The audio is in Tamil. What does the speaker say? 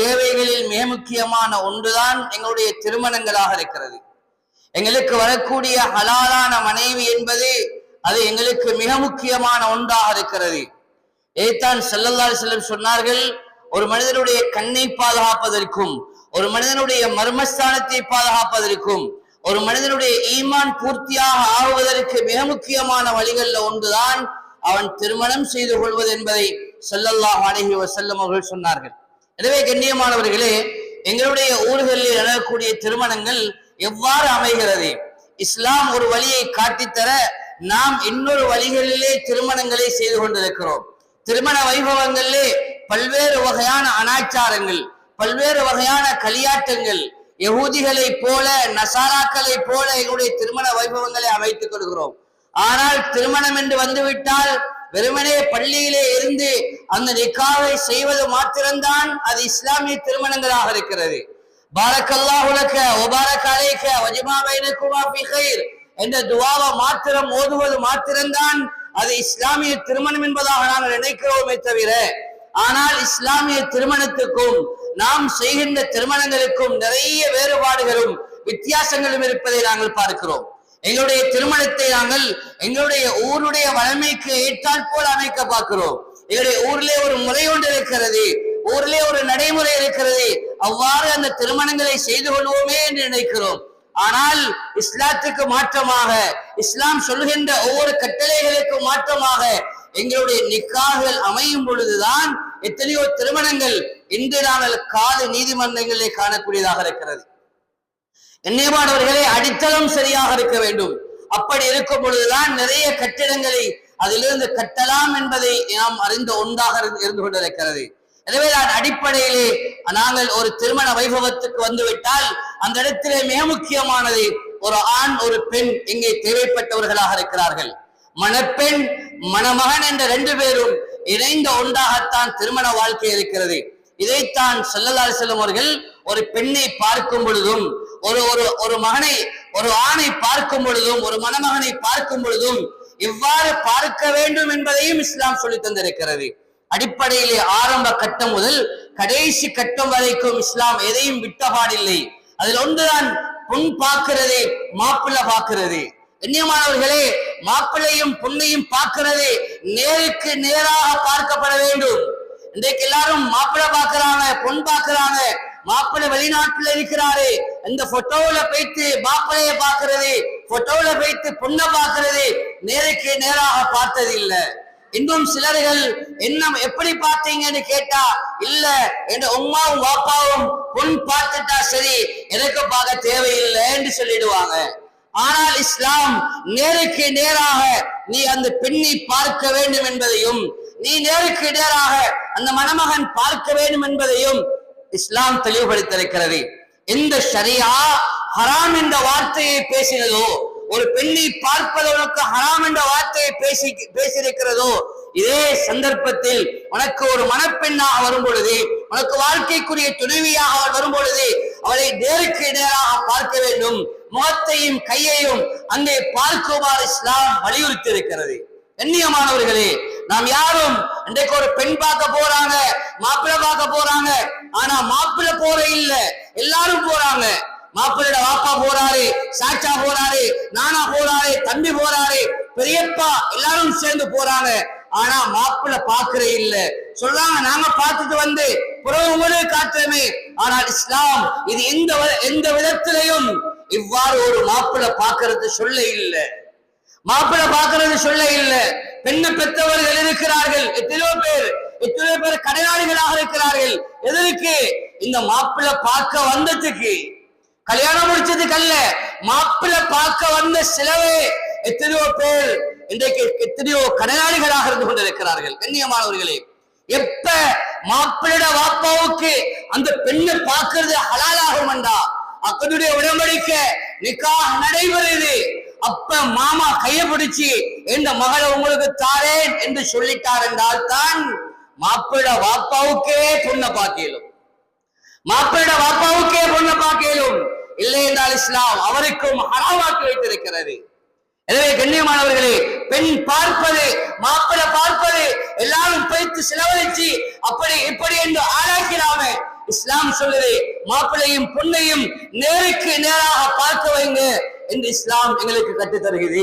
தேவைகளில் மிக முக்கியமான ஒன்றுதான் எங்களுடைய திருமணங்களாக இருக்கிறது. எங்களுக்கு வரக்கூடிய ஹலாலான மனைவி என்பது அது எங்களுக்கு மிக முக்கியமான ஒன்றாக இருக்கிறது. ஏத்தான் செல்லல்லால் செல்லம் சொன்னார்கள் ஒரு மனிதனுடைய கண்ணை பாதுகாப்பதற்கும் ஒரு மனிதனுடைய மர்மஸ்தானத்தை பாதுகாப்பதற்கும் ஒரு மனிதனுடைய ஈமான் பூர்த்தியாக ஆகுவதற்கு மிக முக்கியமான வழிகள்ல ஒன்றுதான் அவன் திருமணம் செய்து கொள்வது என்பதை செல்லல்லாஹ் அலைஹி வஸல்லம் அவர்கள் சொன்னார்கள். எனவே கண்ணியமானவர்களே எங்களுடைய ஊர்களில் நடக்கக்கூடிய திருமணங்கள் எவ்வாறு அமைகிறது? இஸ்லாம் ஒரு வழியை காட்டித்தர நாம் இன்னொரு வழிகளிலே திருமணங்களை செய்து கொண்டிருக்கிறோம். திருமண வைபவங்களிலே பல்வேறு வகையான அனாச்சாரங்கள் பல்வேறு வகையான களியாட்டங்கள் யகூதிகளை போல நசாராக்களை போல எங்களுடைய திருமண வைபவங்களை அமைத்துக் கொள்கிறோம். ஆனால் திருமணம் என்று வந்துவிட்டால் வெறுமனே பள்ளியிலே இருந்து அந்த நிக்காவை செய்வது மாத்திரம்தான் அது இஸ்லாமிய திருமணங்களாக இருக்கிறது. பாரக்கல்லாஹு லக்க வபாரக் அலைக்க வஜ்மா கைர் என்ற துவாவை மாத்திரம் ஓதுவது மாத்திரம்தான் அது இஸ்லாமிய திருமணம் என்பதாக நாங்கள் நினைக்கிறோமே தவிர ஆனால் இஸ்லாமிய திருமணத்துக்கும் நாம் செய்கின்ற திருமணங்களுக்கும் நிறைய வேறுபாடுகளும் வித்தியாசங்களும் இருப்பதை நாங்கள் பார்க்கிறோம். எங்களுடைய திருமணத்தை நாங்கள் எங்களுடைய ஊருடைய வளமைக்கு ஏற்றால் போல் அமைக்க பார்க்கிறோம். எங்களுடைய ஊரிலே ஒரு முறை ஒன்று இருக்கிறது. ஊரிலே ஒரு நடைமுறை இருக்கிறது. அவ்வாறு அந்த திருமணங்களை செய்து கொள்வோமே என்று நினைக்கிறோம். ஆனால் இஸ்லாத்துக்கு மாற்றமாக இஸ்லாம் சொல்கின்ற ஒவ்வொரு கட்டளைகளுக்கு மாற்றமாக எங்களுடைய நிக்காகள் அமையும் பொழுதுதான் எத்தனையோ திருமணங்கள் இன்று நாங்கள் கால நீதிமன்றங்களிலே காணக்கூடியதாக இருக்கிறது. எண்ணியமானவர்களே அடித்தளம் சரியாக இருக்க வேண்டும். அப்படி இருக்கும் பொழுதுதான் நிறைய கட்டிடங்களை அதிலிருந்து கட்டலாம் என்பதை நாம் அறிந்த ஒன்றாக இருந்து இருந்து கொண்டிருக்கிறது. எனவே நான் அடிப்படையிலே நாங்கள் ஒரு திருமண வைபவத்துக்கு வந்துவிட்டால் அந்த இடத்திலே மிக முக்கியமானது ஒரு ஆண் ஒரு பெண் இங்கே தேவைப்பட்டவர்களாக இருக்கிறார்கள். மணப்பெண் மணமகன் என்ற ரெண்டு பேரும் இணைந்த ஒன்றாகத்தான் திருமண வாழ்க்கை இருக்கிறது. இதைத்தான் செல்லலாறு செல்லும் அவர்கள் ஒரு பெண்ணை பார்க்கும் பொழுதும் ஒரு ஒரு ஒரு மகனை ஒரு ஆணை பார்க்கும் பொழுதும் ஒரு மணமகனை பார்க்கும் பொழுதும் இவ்வாறு பார்க்க வேண்டும் என்பதையும் இஸ்லாம் சொல்லி தந்திருக்கிறது. அடிப்படையிலே ஆரம்ப கட்டம் முதல் கடைசி கட்டம் வரைக்கும் இஸ்லாம் எதையும் விட்டபாடில்லை அதில் ஒன்றுதான் பொன் பார்க்கிறது மாப்பிள்ளை பார்க்கிறது. கண்ணியமானவர்களே மாப்பிள்ளையும் பொண்ணையும் பார்க்கிறது நேருக்கு நேராக பார்க்கப்பட வேண்டும். இன்றைக்கு எல்லாரும் மாப்பிள்ளை பாக்குறாங்க பொன் பாக்குறாங்க மாப்பிள்ளை வெளிநாட்டுல இருக்கிறாரு. இந்த போட்டோல போயிட்டு மாப்பிள்ளைய பாக்குறது போட்டோல போயிட்டு பொண்ணை பாக்குறது நேருக்கு நேராக பார்த்தது இல்லை இன்னும் சிலர்கள் என்ன எப்படி பார்த்தீங்கன்னு கேட்டா இல்ல என் உமாவும் வாப்பாவும் பொன் பார்த்துட்டா சரி எனக்கு பார்க்க தேவையில்லை என்று சொல்லிடுவாங்க. ஆனால் இஸ்லாம் நேருக்கு நேராக நீ அந்த பெண்ணை பார்க்க வேண்டும் என்பதையும் நீ நேருக்கு நேராக அந்த மணமகன் பார்க்க வேண்டும் என்பதையும் இஸ்லாம் தெளிவுபடுத்திருக்கிறது எந்த ஷரியா ஹராம் என்ற வார்த்தையை பேசினதோ ஒரு பெண்ணை பார்ப்பது உனக்கு ஹராம் என்ற வார்த்தையை பேசி பேசியிருக்கிறதோ இதே சந்தர்ப்பத்தில் உனக்கு ஒரு மணப்பெண்ணாக வரும் பொழுது உனக்கு வாழ்க்கைக்குரிய துணைவியாக அவள் வரும் பொழுது அவளை நேருக்கு நேராக பார்க்க வேண்டும். முகத்தையும் கையையும் அங்கே பார்க்குமாறு இஸ்லாம் வலியுறுத்தி இருக்கிறது கண்ணியமானவர்களே நாம் யாரும் இன்றைக்கு ஒரு பெண் பார்க்க போறாங்க மாப்பிள்ளை பார்க்க போறாங்க. ஆனா மாப்பிள்ளை போற இல்ல எல்லாரும் போறாங்க. மாப்பிள்ளோட வாப்பா போறாரு சாச்சா போறாரு நானா போறாரு தம்பி போறாரு பெரியப்பா எல்லாரும் சேர்ந்து போறாங்க. ஆனா மாப்பிள்ள பாக்குறே இல்ல. சொல்றாங்க நாங்க பார்த்துட்டு வந்து புறவு உங்களுக்கு காட்டுறமே. ஆனால் இஸ்லாம் இது எந்த எந்த விதத்திலையும் இவ்வாறு ஒரு மாப்பிள்ள பாக்குறது சொல்ல இல்லை. மாப்பிள்ள பாக்குறது சொல்ல இல்ல. பெண்ணை பெற்றவர்கள் இருக்கிறார்கள். எத்தனையோ பேர் எத்தனையோ பேர் கடனாளிகளாக இருக்கிறார்கள். எதற்கு? இந்த மாப்பிள்ளை பார்க்க வந்ததுக்கு. கல்யாணம் முடிச்சதுக்கு அல்ல மாப்பிள்ளை பார்க்க வந்த சிலவே எத்தனையோ பேர் இன்றைக்கு எத்தனையோ கடனாளிகளாக இருந்து கொண்டிருக்கிறார்கள். கண்ணியமானவர்களே எப்ப மாப்பிள்ளை வாப்பாவுக்கு அந்த பெண்ணை பார்க்கறது ஹலாலாகும் என்றா? அக்கனுடைய உடம்படிக்க நிக்காக நடைபெறுது. அப்ப மாமா கைய பிடிச்சு இந்த மகளை உங்களுக்கு தாரேன் என்று சொல்லிட்டார் என்றால் தான் மாப்பிள வாப்பாவுக்கே பொண்ணை பார்க்கலும். மாப்பிள்ளை வாப்பாவுக்கே பொண்ணை பார்க்கலும். இல்லை என்றால் இஸ்லாம் அவருக்கும் ஹராமாக்கி வைத்திருக்கிறது. எனவே கண்ணியமானவர்களே பெண் பார்ப்பது மாப்பிள பார்ப்பது எல்லாரும் பைத்து செலவழிச்சு அப்படி இப்படி என்று ஆளாக்கிறாம இஸ்லாம் சொல்லுது மாப்பிளையும் பொண்ணையும் நேருக்கு நேராக பார்க்க வைங்க. என்று இஸ்லாம் எங்களுக்கு கற்றுத் தருகிறது